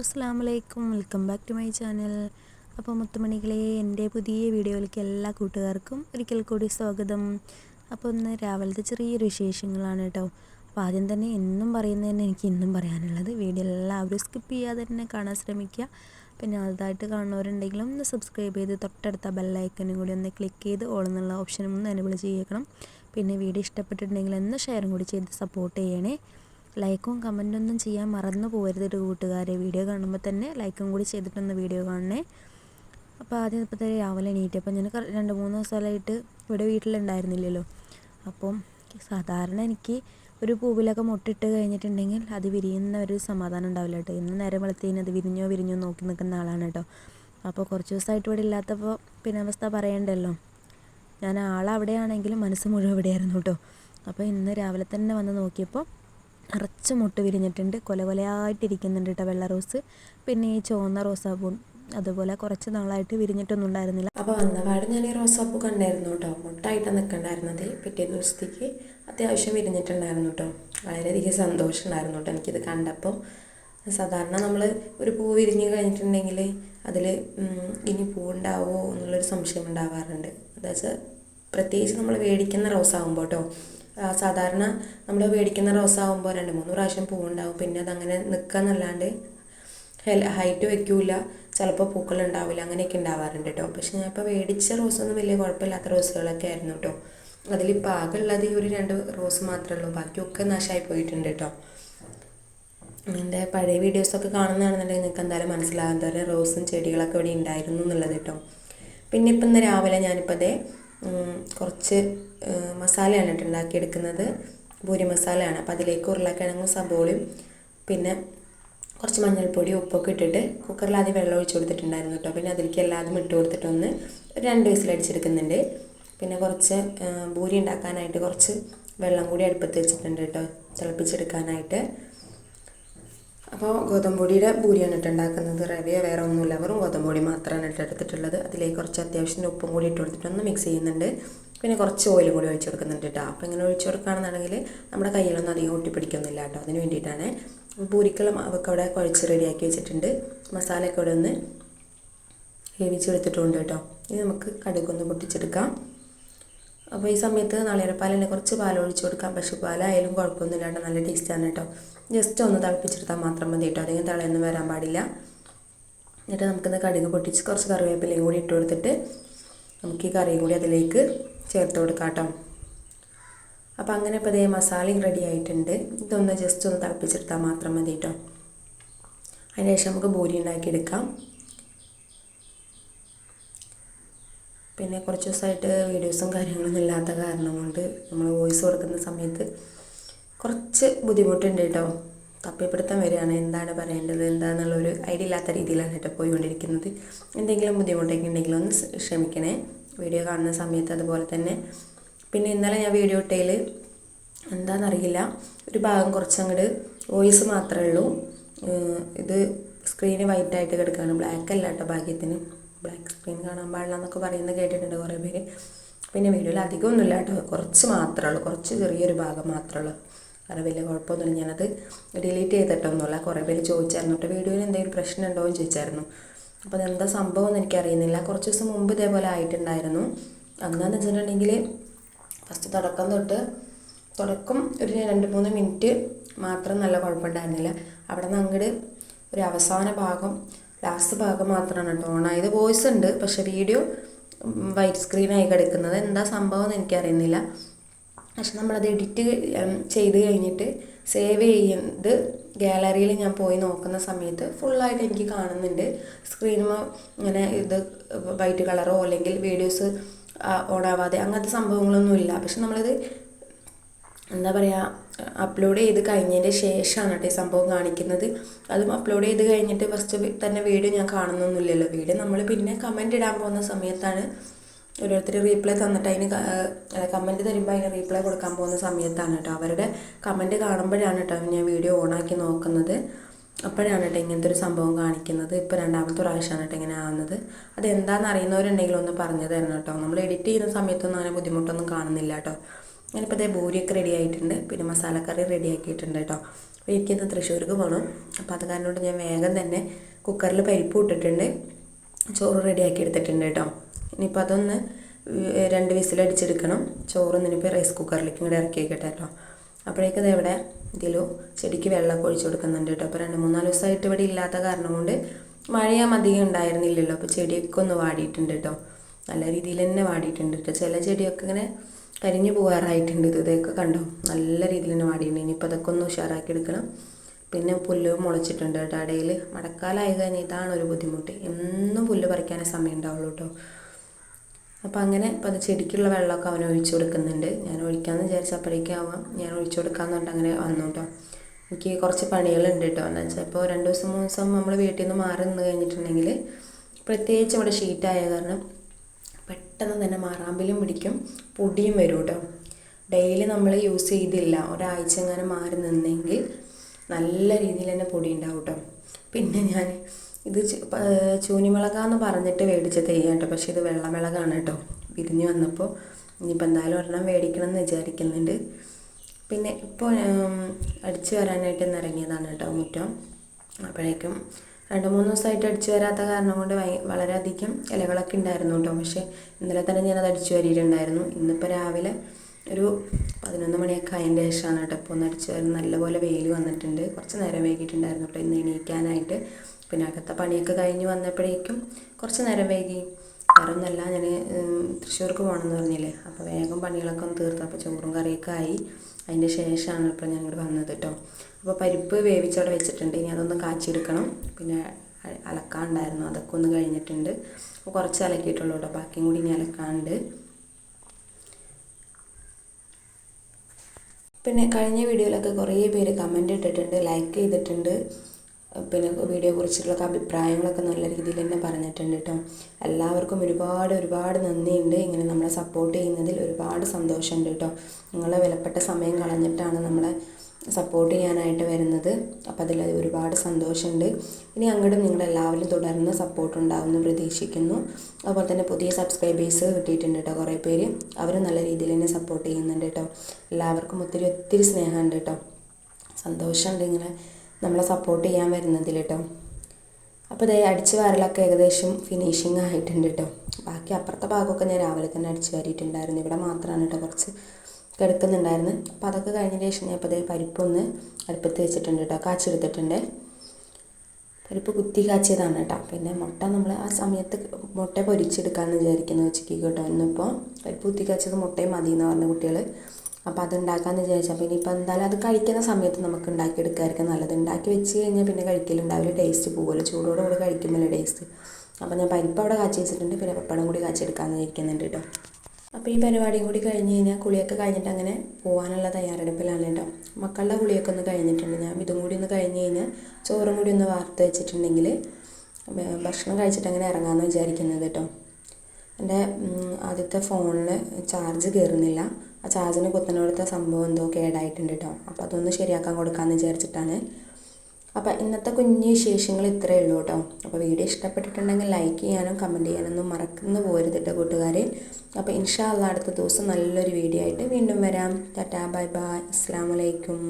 അസ്സാം വലൈക്കും welcome back to my channel. അപ്പോൾ മുത്തുമണികളെ എന്റെ പുതിയ വീഡിയോയിലേക്ക് എല്ലാ കൂട്ടുകാർക്കും ഒരിക്കൽ കൂടി സ്വാഗതം. അപ്പോൾ ഇന്ന് രാവിലത്തെ ചെറിയൊരു വിശേഷങ്ങളാണ് കേട്ടോ. അപ്പോൾ ആദ്യം തന്നെ എന്നും പറയുന്നത് തന്നെ എനിക്ക് ഇന്നും പറയാനുള്ളത് വീഡിയോ എല്ലാവരും സ്കിപ്പ് ചെയ്യാതെ തന്നെ കാണാൻ ശ്രമിക്കുക. പിന്നെ അതായിട്ട് കാണുന്നവരുണ്ടെങ്കിലും ഒന്ന് സബ്സ്ക്രൈബ് ചെയ്ത് തൊട്ടടുത്ത ബെല്ലൈക്കനും കൂടി ഒന്ന് ക്ലിക്ക് ചെയ്ത് ഓൾ എന്നുള്ള ഓപ്ഷനും ഒന്ന് എനബിൾ ചെയ്യണം പിന്നെ വീഡിയോ ഇഷ്ടപ്പെട്ടിട്ടുണ്ടെങ്കിൽ ഒന്ന് ഷെയറും കൂടി ചെയ്ത് സപ്പോർട്ട് ചെയ്യണേ. ലൈക്കും കമന്റൊന്നും ചെയ്യാൻ മറന്നു പോകരുത് കൂട്ടുകാരെ. വീഡിയോ കാണുമ്പോൾ തന്നെ ലൈക്കും കൂടി ചെയ്തിട്ടൊന്ന് വീഡിയോ കാണണേ. അപ്പോൾ ആദ്യം ഇപ്പോൾ തന്നെ രാവിലെ എണീറ്റ്. അപ്പം ഞാൻ രണ്ട് മൂന്ന് ദിവസമായിട്ട് ഇവിടെ വീട്ടിലുണ്ടായിരുന്നില്ലല്ലോ. അപ്പം സാധാരണ എനിക്ക് ഒരു പൂവിലൊക്കെ മുട്ടിട്ട് കഴിഞ്ഞിട്ടുണ്ടെങ്കിൽ അത് വിരിയുന്ന ഒരു സമാധാനം ഉണ്ടാവില്ല കേട്ടോ ഇന്ന് നേരം വെളുത്തേന് അത് വിരിഞ്ഞോ വിരിഞ്ഞോ നോക്കി നിൽക്കുന്ന ആളാണ് കേട്ടോ അപ്പോൾ കുറച്ച് ദിവസമായിട്ട് ഇവിടെ ഇല്ലാത്തപ്പോൾ പിന്നെ അവസ്ഥ പറയണ്ടല്ലോ. ഞാൻ ആളവിടെയാണെങ്കിലും മനസ്സ് മുഴുവൻ ഇവിടെയായിരുന്നു കേട്ടോ അപ്പോൾ ഇന്ന് രാവിലെ തന്നെ വന്ന് നോക്കിയപ്പോൾ നിറച്ച് മുട്ട് വിരിഞ്ഞിട്ടുണ്ട്. കൊല കൊലയായിട്ടിരിക്കുന്നുണ്ട് കേട്ടോ വെള്ള റോസ്. പിന്നെ ഈ ചുവന്ന റോസാപ്പൂ അതുപോലെ കുറച്ച് നാളായിട്ട് വിരിഞ്ഞിട്ടൊന്നും ഉണ്ടായിരുന്നില്ല. അപ്പോൾ വന്നപാട് ഞാൻ ഈ റോസാപ്പൂ കണ്ടായിരുന്നു കേട്ടോ. മുട്ടായിട്ട് നിൽക്കണ്ടായിരുന്നത് പിറ്റേ ദിവസത്തേക്ക് അത്യാവശ്യം വിരിഞ്ഞിട്ടുണ്ടായിരുന്നു കേട്ടോ. വളരെയധികം സന്തോഷം ഉണ്ടായിരുന്നു കേട്ടോ എനിക്കിത് കണ്ടപ്പോൾ. സാധാരണ നമ്മൾ ഒരു പൂ വിരിഞ്ഞ് കഴിഞ്ഞിട്ടുണ്ടെങ്കിൽ അതിൽ ഇനി പൂ ഉണ്ടാവുമോ എന്നുള്ളൊരു സംശയം ഉണ്ടാവാറുണ്ട്. അതായത് പ്രത്യേകിച്ച് നമ്മൾ മേടിക്കുന്ന റോസാകുമ്പോൾ കേട്ടോ സാധാരണ നമ്മൾ മേടിക്കുന്ന റോസാകുമ്പോൾ രണ്ട് മൂന്ന് പ്രാവശ്യം പൂവുണ്ടാവും. പിന്നെ അതങ്ങനെ നിൽക്കാന്നല്ലാണ്ട് ഹൈറ്റ് വെക്കൂല ചിലപ്പോൾ പൂക്കൾ ഉണ്ടാവില്ല അങ്ങനെയൊക്കെ ഉണ്ടാവാറുണ്ട് കേട്ടോ പക്ഷെ ഞാൻ ഇപ്പോൾ മേടിച്ച റോസൊന്നും വലിയ കുഴപ്പമില്ലാത്ത റോസുകളൊക്കെ ആയിരുന്നു കേട്ടോ അതിലിപ്പോൾ ഉള്ളത് ഈ ഒരു രണ്ട് റോസ് മാത്രമേ ഉള്ളൂ. ബാക്കിയൊക്കെ നാശമായി പോയിട്ടുണ്ട് കേട്ടോ എന്റെ പഴയ വീഡിയോസൊക്കെ കാണുന്നതാണെന്നുണ്ടെങ്കിൽ നിങ്ങൾക്ക് എന്തായാലും മനസ്സിലാകാൻ റോസും ചെടികളൊക്കെ ഇവിടെ ഉണ്ടായിരുന്നു എന്നുള്ളത് കേട്ടോ പിന്നെ ഇപ്പം ഇന്ന് രാവിലെ ഞാനിപ്പോൾ അതേ കുറച്ച് മസാലയാണ് കേട്ടോ ഉണ്ടാക്കിയെടുക്കുന്നത്. പൂരി മസാലയാണ്. അപ്പോൾ അതിലേക്ക് ഉരുളക്കിഴങ്ങും സബോളയും പിന്നെ കുറച്ച് മഞ്ഞൾപ്പൊടി ഉപ്പൊക്കെ ഇട്ടിട്ട് കുക്കറിൽ ആദ്യം വെള്ളം ഒഴിച്ച് കൊടുത്തിട്ടുണ്ടായിരുന്നു കേട്ടോ. പിന്നെ അതിലേക്ക് എല്ലാതും ഇട്ട് കൊടുത്തിട്ടൊന്ന് ഒരു രണ്ട് വിസിലടിച്ചെടുക്കുന്നുണ്ട് പിന്നെ കുറച്ച് പൂരി ഉണ്ടാക്കാനായിട്ട് കുറച്ച് വെള്ളം കൂടി അടുപ്പത്ത് വെച്ചിട്ടുണ്ട് കേട്ടോ. തിളപ്പിച്ചെടുക്കാനായിട്ട്. അപ്പോൾ ഗോതമ്പൊടിയുടെ പൂരിയാണ് ഇട്ട് ഉണ്ടാക്കുന്നത്. റവയോ വേറെ ഒന്നുമില്ല. വെറും ഗോതമ്പൊടി മാത്രമാണ് ഇട്ട് എടുത്തിട്ടുള്ളത്. അതിലേക്ക് കുറച്ച് അത്യാവശ്യത്തിന് ഉപ്പും കൂടി ഇട്ട് കൊടുത്തിട്ട് ഒന്ന് മിക്സ് ചെയ്യുന്നുണ്ട്. പിന്നെ കുറച്ച് ഓയിൽ കൂടി ഒഴിച്ച് കൊടുക്കുന്നുണ്ട് കേട്ടോ അപ്പോൾ ഇങ്ങനെ ഒഴിച്ച് കൊടുക്കുകയാണെന്നുണ്ടെങ്കിൽ നമ്മുടെ കയ്യിലൊന്നും അധികം ഒട്ടിപ്പിടിക്കൊന്നുമില്ല കേട്ടോ അതിന് വേണ്ടിയിട്ടാണ് പൂരിക്കുള്ള മാവൊക്കെ അവിടെ കുഴച്ച് റെഡിയാക്കി വെച്ചിട്ടുണ്ട്. മസാലയൊക്കെ അവിടെ ഒന്ന് വേവിച്ചെടുത്തിട്ടുണ്ട് കേട്ടോ ഇനി നമുക്ക് കടുക്കൊന്ന് പൊട്ടിച്ചെടുക്കാം. അപ്പോൾ ഈ സമയത്ത് നാളികേരപ്പാൽ തന്നെ കുറച്ച് പാൽ ഒഴിച്ച് കൊടുക്കാം. പശുപാലായാലും കുഴപ്പമൊന്നുമില്ല കേട്ടോ നല്ല ടേസ്റ്റാണ് കേട്ടോ ജസ്റ്റ് ഒന്ന് തിളപ്പിച്ചെടുത്താൽ മാത്രം മതി കേട്ടോ. അധികം തിളയൊന്നും വരാൻ പാടില്ല. എന്നിട്ട് നമുക്കിന്ന് കടുക് പൊട്ടിച്ച് കുറച്ച് കറിവേപ്പിലയും കൂടി ഇട്ട് കൊടുത്തിട്ട് നമുക്ക് ഈ കറിയും കൂടി അതിലേക്ക് ചേർത്ത് കൊടുക്കാം കേട്ടോ. അങ്ങനെ ഇപ്പോൾ ഇതേ മസാലയും റെഡി ആയിട്ടുണ്ട്. ഇതൊന്ന് ജസ്റ്റ് ഒന്ന് തിളപ്പിച്ചെടുത്താൽ മാത്രം മതി കേട്ടോ. അതിനുശേഷം നമുക്ക് ബൂരി ഉണ്ടാക്കിയെടുക്കാം. പിന്നെ കുറച്ച് ദിവസമായിട്ട് വീഡിയോസും കാര്യങ്ങളൊന്നും ഇല്ലാത്ത കാരണം കൊണ്ട് നമ്മൾ വോയിസ് കൊടുക്കുന്ന സമയത്ത് കുറച്ച് ബുദ്ധിമുട്ടുണ്ട് കേട്ടോ തപ്പിപ്പിടുത്തം വരികയാണ്. എന്താണ് പറയേണ്ടത്? എന്താണെന്നുള്ളൊരു ഐഡിയ ഇല്ലാത്ത രീതിയിലാണ് കേട്ടോ പോയിക്കൊണ്ടിരിക്കുന്നത്. എന്തെങ്കിലും ബുദ്ധിമുട്ടൊക്കെ ഉണ്ടെങ്കിൽ ഒന്ന് ക്ഷമിക്കണേ. വീഡിയോ കാണുന്ന സമയത്ത് അതുപോലെ തന്നെ. പിന്നെ ഇന്നലെ ഞാൻ വീഡിയോ ഇട്ടയിൽ എന്താണെന്നറിയില്ല ഒരു ഭാഗം കുറച്ചങ്ങോട്ട് വോയിസ് മാത്രമേ ഉള്ളൂ. ഇത് സ്ക്രീന് വൈറ്റ് ആയിട്ട് കിടക്കുകയാണ് ബ്ലാക്ക് അല്ല കേട്ടോ ഭാഗ്യത്തിന്. ബ്ലാക്ക് സ്ക്രീൻ കാണാൻ പാടില്ല എന്നൊക്കെ പറയുന്നത് കേട്ടിട്ടുണ്ട് കുറേ പേര്. പിന്നെ വീഡിയോയിൽ അധികമൊന്നുമില്ല കേട്ടോ. കുറച്ച് മാത്രമേ ഉള്ളൂ. കുറച്ച് ചെറിയൊരു ഭാഗം മാത്രമേ ഉള്ളൂ. കാരണം വലിയ കുഴപ്പമൊന്നുമില്ല. ഞാനത് ഡിലീറ്റ് ചെയ്തിട്ടൊന്നുമില്ല കുറേ പേര് ചോദിച്ചായിരുന്നു. കേട്ടോ വീഡിയോയിൽ എന്തെങ്കിലും പ്രശ്നം ഉണ്ടോ എന്ന് ചോദിച്ചായിരുന്നു. അപ്പോൾ അതെന്താ സംഭവം എന്ന് എനിക്കറിയുന്നില്ല. കുറച്ച് ദിവസം മുമ്പ് ഇതേപോലെ ആയിട്ടുണ്ടായിരുന്നു. അന്നാന്ന് വെച്ചിട്ടുണ്ടെങ്കിൽ ഫസ്റ്റ് തുടക്കം തൊട്ട് തുടക്കം ഒരു രണ്ട് മൂന്ന് മിനിറ്റ് മാത്രം നല്ല കുഴപ്പമുണ്ടായിരുന്നില്ല. അവിടെ നിന്ന് അങ്ങോട്ട് ഒരു അവസാന ഭാഗം ലാസ്റ്റ് ഭാഗം മാത്രമാണ് കേട്ടോ ഓണായത് വോയിസ് ഉണ്ട് പക്ഷേ വീഡിയോ വൈറ്റ് സ്ക്രീനായി കിടക്കുന്നത്. എന്താ സംഭവം എന്ന് എനിക്കറിയുന്നില്ല. പക്ഷെ നമ്മളത് എഡിറ്റ് ചെയ്ത് കഴിഞ്ഞിട്ട് സേവ് ചെയ്യുന്നത് ഗാലറിയിൽ ഞാൻ പോയി നോക്കുന്ന സമയത്ത് ഫുള്ളായിട്ട് എനിക്ക് കാണുന്നുണ്ട്. സ്ക്രീനിൽ ഇങ്ങനെ ഇത് വൈറ്റ് കളറോ അല്ലെങ്കിൽ വീഡിയോസ് ഓണാവാതെ അങ്ങനത്തെ സംഭവങ്ങളൊന്നുമില്ല പക്ഷെ നമ്മളത് എന്താ പറയുക അപ്ലോഡ് ചെയ്ത് കഴിഞ്ഞതിന്റെ ശേഷമാണ് കേട്ടോ ഈ സംഭവം കാണിക്കുന്നത്. അതും അപ്ലോഡ് ചെയ്ത് കഴിഞ്ഞിട്ട് ഫസ്റ്റ് തന്നെ വീഡിയോ ഞാൻ കാണുന്നൊന്നുമില്ലല്ലോ. വീഡിയോ നമ്മൾ പിന്നെ കമന്റ് ഇടാൻ പോകുന്ന സമയത്താണ് ഓരോരുത്തർ റീപ്ലൈ തന്നിട്ട് അതിന് കമന്റ് തരുമ്പോൾ അതിന് റീപ്ലൈ കൊടുക്കാൻ പോകുന്ന സമയത്താണ് കേട്ടോ അവരുടെ കമന്റ് കാണുമ്പോഴാണ് കേട്ടോ ഞാൻ വീഡിയോ ഓണാക്കി നോക്കുന്നത്. അപ്പോഴാണ് കേട്ടോ ഇങ്ങനത്തെ ഒരു സംഭവം കാണിക്കുന്നത്. ഇപ്പോൾ രണ്ടാമത്തെ പ്രാവശ്യമാണ് കേട്ടോ ഇങ്ങനെ ആവുന്നത്. അതെന്താണെന്ന് അറിയുന്നവരുണ്ടെങ്കിൽ ഒന്ന് പറഞ്ഞു തരണം കേട്ടോ നമ്മൾ എഡിറ്റ് ചെയ്യുന്ന സമയത്തൊന്നും അങ്ങനെ ബുദ്ധിമുട്ടൊന്നും കാണുന്നില്ല കേട്ടോ ഞാനിപ്പോൾ അതേ ബൂരിയൊക്കെ റെഡി ആയിട്ടുണ്ട്. പിന്നെ മസാലക്കറി റെഡി ആക്കിയിട്ടുണ്ട് കേട്ടോ അപ്പോൾ എനിക്കിന്ന് തൃശ്ശൂർക്ക് പോകണം അപ്പോൾ അത് കാരണം ഞാൻ വേഗം തന്നെ കുക്കറിൽ പരിപ്പ് ഇട്ടിട്ടുണ്ട്. ചോറ് റെഡിയാക്കി എടുത്തിട്ടുണ്ട് കേട്ടോ ഇനിയിപ്പോൾ അതൊന്ന് രണ്ട് വിസിലടിച്ചെടുക്കണം. ചോറ് ഇനിയിപ്പോൾ റൈസ് കുക്കറിലേക്ക് ഇങ്ങോട്ട് ഇറക്കി വയ്ക്കട്ടെ കേട്ടോ അപ്പോഴേക്കും ഇവിടെ ഇതിലോ ചെടിക്ക് വെള്ളമൊക്കെ ഒഴിച്ചു കൊടുക്കുന്നുണ്ട് കേട്ടോ അപ്പോൾ രണ്ട് മൂന്നാൽ ദിവസമായിട്ട് ഇവിടെ ഇല്ലാത്ത കാരണം കൊണ്ട് മഴയാൻ അധികം ഉണ്ടായിരുന്നില്ലല്ലോ. അപ്പോൾ ചെടിയൊക്കെ ഒന്ന് വാടിയിട്ടുണ്ട് കേട്ടോ നല്ല രീതിയിൽ തന്നെ വാടിയിട്ടുണ്ട് കേട്ടോ ചില ചെടിയൊക്കെ ഇങ്ങനെ കരിഞ്ഞു പോകാറായിട്ടുണ്ട്. ഇത് ഇതൊക്കെ കണ്ടോ? നല്ല രീതിയിൽ തന്നെ വാടിയിട്ടുണ്ട്. ഇനിയിപ്പോൾ അതൊക്കെ ഒന്ന് ഉഷാറാക്കി എടുക്കണം. പിന്നെ പുല്ല് മുളച്ചിട്ടുണ്ട് കേട്ടോ ഇടയിൽ മഴക്കാലമായി കഴിഞ്ഞാൽ ഇതാണ് ഒരു ബുദ്ധിമുട്ട്. എന്നും പുല്ല് പറിക്കാനേ സമയം ഉണ്ടാവുള്ളൂ കേട്ടോ അപ്പോൾ അങ്ങനെ ഇപ്പോൾ അത് ചെടിക്കുള്ള വെള്ളമൊക്കെ അവൻ ഒഴിച്ചു കൊടുക്കുന്നുണ്ട്. ഞാൻ ഒഴിക്കാമെന്ന് വിചാരിച്ചപ്പോഴേക്കും അവൻ ഞാൻ ഒഴിച്ചു കൊടുക്കാമെന്ന് പറഞ്ഞിട്ട് അങ്ങനെ വന്നു കേട്ടോ എനിക്ക് കുറച്ച് പണികളുണ്ട് കേട്ടോ എന്ന് വെച്ചാൽ ഇപ്പോൾ രണ്ട് ദിവസം മൂന്ന് ദിവസം നമ്മൾ വീട്ടിൽ നിന്ന് മാറി നിന്ന് കഴിഞ്ഞിട്ടുണ്ടെങ്കിൽ പ്രത്യേകിച്ച് ഇവിടെ ഷീറ്റായ കാരണം പെട്ടെന്ന് തന്നെ മാറാമ്പിലും പിടിക്കും പൊടിയും വരും കേട്ടോ ഡെയിലി നമ്മൾ യൂസ് ചെയ്തില്ല. ഒരാഴ്ച എങ്ങനെ മാറി നിന്നെങ്കിൽ നല്ല രീതിയിൽ തന്നെ പൊടി ഉണ്ടാവും കേട്ടോ പിന്നെ ഞാൻ ഇത് ചൂനിമിളകാന്ന് പറഞ്ഞിട്ട് മേടിച്ച തെയ്യാണ് കേട്ടോ പക്ഷേ ഇത് വെള്ളമിളകാണ് കേട്ടോ. വിരിഞ്ഞ് വന്നപ്പോൾ ഇനിയിപ്പോൾ എന്തായാലും ഒരെണ്ണം മേടിക്കണം എന്ന് വിചാരിക്കുന്നുണ്ട്. പിന്നെ ഇപ്പോൾ അടിച്ചു വരാനായിട്ട് ഇന്ന് ഇറങ്ങിയതാണ് കേട്ടോ മുറ്റം. അപ്പോഴേക്കും രണ്ട് മൂന്ന് ദിവസമായിട്ട് അടിച്ചു വരാത്ത കാരണം കൊണ്ട് വളരെയധികം ഇലകളൊക്കെ ഉണ്ടായിരുന്നു കേട്ടോ. പക്ഷേ ഇന്നലെ തന്നെ ഞാനത് അടിച്ചു വരിയിട്ടുണ്ടായിരുന്നു. ഇന്നിപ്പോൾ രാവിലെ ഒരു പതിനൊന്ന് മണിയൊക്കെ അതിന്റെ ശേഷമാണ് കേട്ടോ ഇപ്പോൾ ഒന്ന് വരുന്ന നല്ലപോലെ വെയിൽ വന്നിട്ടുണ്ട്. കുറച്ച് നേരം വൈകിയിട്ടുണ്ടായിരുന്നു കേട്ടോ ഇന്ന് എണീക്കാനായിട്ട്. പിന്നെ അകത്തെ പണിയൊക്കെ കഴിഞ്ഞ് വന്നപ്പോഴേക്കും കുറച്ച് നേരം വൈകി. വേറെ ഒന്നല്ല ഞാൻ തൃശ്ശൂർക്ക് പോകണമെന്ന് പറഞ്ഞില്ലേ? അപ്പോൾ വേഗം പണികളൊക്കെ ഒന്ന് തീർത്തു. അപ്പോൾ ചോറും കറിയൊക്കെ ആയി. അതിന്റെ ശേഷമാണ് ഇപ്പോൾ ഞാൻ ഇങ്ങോട്ട് വന്നത് കേട്ടോ. അപ്പോൾ പരിപ്പ് വേവിച്ചവിടെ വെച്ചിട്ടുണ്ട്. ഇനി അതൊന്ന് കാച്ചിയെടുക്കണം. പിന്നെ അലക്കാണ്ടായിരുന്നു അതൊക്കെ ഒന്ന് കഴിഞ്ഞിട്ടുണ്ട്. അപ്പോൾ കുറച്ച് അലക്കിയിട്ടുള്ളൂ കേട്ടോ. ബാക്കിയും കൂടി ഇനി അലക്കാനുണ്ട്. പിന്നെ കഴിഞ്ഞ വീഡിയോയിലൊക്കെ കുറേ പേര് കമന്റ് ഇട്ടിട്ടുണ്ട് ലൈക്ക് ചെയ്തിട്ടുണ്ട്. പിന്നെ വീഡിയോ കുറിച്ചിട്ടുള്ള അഭിപ്രായങ്ങളൊക്കെ നല്ല രീതിയിൽ തന്നെ പറഞ്ഞിട്ടുണ്ട് കേട്ടോ എല്ലാവർക്കും ഒരുപാട് ഒരുപാട് നന്ദിയുണ്ട്. ഇങ്ങനെ നമ്മളെ സപ്പോർട്ട് ചെയ്യുന്നതിൽ ഒരുപാട് സന്തോഷമുണ്ട് കേട്ടോ നിങ്ങളെ വിലപ്പെട്ട സമയം കളഞ്ഞിട്ടാണ് നമ്മളെ സപ്പോർട്ട് ചെയ്യാനായിട്ട് വരുന്നത്. അപ്പോൾ അതിൽ ഒരുപാട് സന്തോഷമുണ്ട്. ഇനി അങ്ങോട്ടും നിങ്ങളെല്ലാവരും തുടർന്ന് സപ്പോർട്ട് ഉണ്ടാവുമെന്ന് പ്രതീക്ഷിക്കുന്നു. അതുപോലെ തന്നെ പുതിയ സബ്സ്ക്രൈബേഴ്സ് കിട്ടിയിട്ടുണ്ട് കേട്ടോ കുറേ പേര്. അവർ നല്ല രീതിയിൽ തന്നെ സപ്പോർട്ട് ചെയ്യുന്നുണ്ട് കേട്ടോ. എല്ലാവർക്കും ഒത്തിരി ഒത്തിരി സ്നേഹമുണ്ട് കേട്ടോ. സന്തോഷമുണ്ട് ഇങ്ങനെ നമ്മളെ സപ്പോർട്ട് ചെയ്യാൻ വരുന്നതിൽ കേട്ടോ. അപ്പോൾ ഇതേ അടിച്ച് വാരലൊക്കെ ഏകദേശം ഫിനിഷിങ് ആയിട്ടുണ്ട് കേട്ടോ. ബാക്കി അപ്പുറത്തെ ഭാഗമൊക്കെ ഞാൻ രാവിലെ തന്നെ അടിച്ച് വാരിയിട്ടുണ്ടായിരുന്നു. ഇവിടെ മാത്രമാണ് കേട്ടോ കുറച്ച് കിടക്കുന്നുണ്ടായിരുന്നു. അപ്പോൾ അതൊക്കെ കഴിഞ്ഞതിന് ശേഷം ഞാൻ ഇപ്പോൾ അതേ പരിപ്പൊന്ന് അടുപ്പത്ത് വെച്ചിട്ടുണ്ട് കേട്ടോ. കാച്ചെടുത്തിട്ടുണ്ട്. പരിപ്പ് കുത്തി കാച്ചിയതാണ് കേട്ടോ. പിന്നെ മുട്ട നമ്മൾ ആ സമയത്ത് മുട്ട പൊരിച്ചെടുക്കാമെന്ന് വിചാരിക്കുന്നു ഉച്ചയ്ക്ക് കേട്ടോ. ഇന്നിപ്പോൾ പരിപ്പ് കുത്തി കാച്ചത് മുട്ടയും മതി എന്ന് പറഞ്ഞ കുട്ടികൾ അപ്പോൾ അത് ഉണ്ടാക്കാമെന്ന് വിചാരിച്ചാൽ പിന്നെ ഇപ്പോൾ എന്തായാലും അത് കഴിക്കുന്ന സമയത്ത് നമുക്ക് ഉണ്ടാക്കിയെടുക്കായിരിക്കും നല്ലത്. ഉണ്ടാക്കി വെച്ച് കഴിഞ്ഞാൽ പിന്നെ കഴിക്കലുണ്ടാവില്ല. ടേസ്റ്റ് പോകുമല്ലോ ചൂടോടെ കൂടെ കഴിക്കുമ്പോൾ ടേസ്റ്റ് അപ്പോൾ ഞാൻ പരിപ്പ് അവിടെ കാച്ചി വെച്ചിട്ടുണ്ട്. പിന്നെ പപ്പടം കൂടി കാച്ചെടുക്കാമെന്ന് വിചാരിക്കുന്നുണ്ട് കേട്ടോ. അപ്പോൾ ഈ പരിപാടി കൂടി കഴിഞ്ഞ് കഴിഞ്ഞാൽ കുളിയൊക്കെ കഴിഞ്ഞിട്ട് അങ്ങനെ പോകാനുള്ള തയ്യാറെടുപ്പിലാണ് കേട്ടോ മക്കളുടെ കുളിയൊക്കെ ഒന്ന് കഴിഞ്ഞിട്ടുണ്ട്. ഞാൻ ഇതും കൂടി ഒന്ന് കഴിഞ്ഞ് കഴിഞ്ഞാൽ ചോറും കൂടി ഒന്ന് വാർത്ത് വെച്ചിട്ടുണ്ടെങ്കിൽ ഭക്ഷണം കഴിച്ചിട്ട് അങ്ങനെ ഇറങ്ങാമെന്ന് വിചാരിക്കുന്നത് കേട്ടോ എന്റെ ആദ്യത്തെ ഫോണിൽ ചാർജ് കയറുന്നില്ല ആ ചാർജിന് കുത്തനോടുത്ത സംഭവം എന്തോ കേടായിട്ടുണ്ട് കേട്ടോ അപ്പോൾ അതൊന്ന് ശരിയാക്കാൻ കൊടുക്കാമെന്ന് വിചാരിച്ചിട്ടാണ് അപ്പോൾ ഇന്നത്തെ കുഞ്ഞ് വിശേഷങ്ങൾ ഇത്രയേ ഉള്ളൂ കേട്ടോ അപ്പോൾ വീഡിയോ ഇഷ്ടപ്പെട്ടിട്ടുണ്ടെങ്കിൽ ലൈക്ക് ചെയ്യാനും കമന്റ് ചെയ്യാനൊന്നും മറക്കുന്നു പോരുത് കേട്ടോ കൂട്ടുകാരെ. അപ്പോൾ ഇൻഷാ അടുത്ത ദിവസം നല്ലൊരു വീഡിയോ ആയിട്ട് വീണ്ടും വരാം. Tata bye bye. അസ്സാം വലൈക്കും